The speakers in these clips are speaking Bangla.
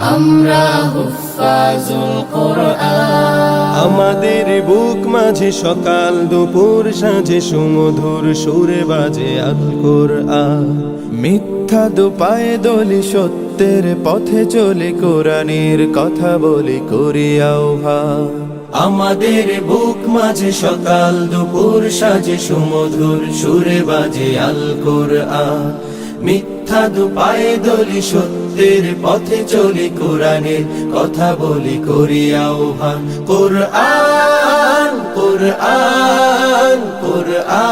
আমরা আমাদের বুক মাঝে সকাল, দুপুর সাঁঝে সুমধুর সুরে বাজে আল কোরআন। মিথ্যা দুপায়ে দলি সত্যের পথে চলে, কোরআনের কথা বলি, করি আহ্বান। আমাদের বুক মাঝে সকাল, দুপুর সাজে সুমধুর সুরে বাজে আল কোরআন মিথ্যা দুপায়ে দলি সত্যের পথে চলি কোরআনের কথা বলি করি আহ্বান। কোরআন কোরআন কোরআন।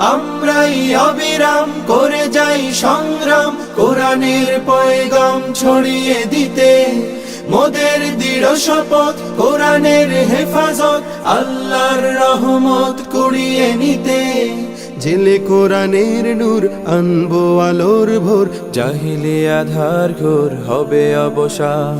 আমরাই অবিরাম, করে যাই সংগ্রাম। কোরআনের পয়গাম ছড়িয়ে দিতে, মোদের দৃঢ় শপথ, কোরআনের হেফাজত, আল্লাহর রহমত কুড়িয়ে নিতে। জেলে কোরআনের নূর, আনব আলোর ভোর, জাহিলে আধার ঘোর, হবে অবসা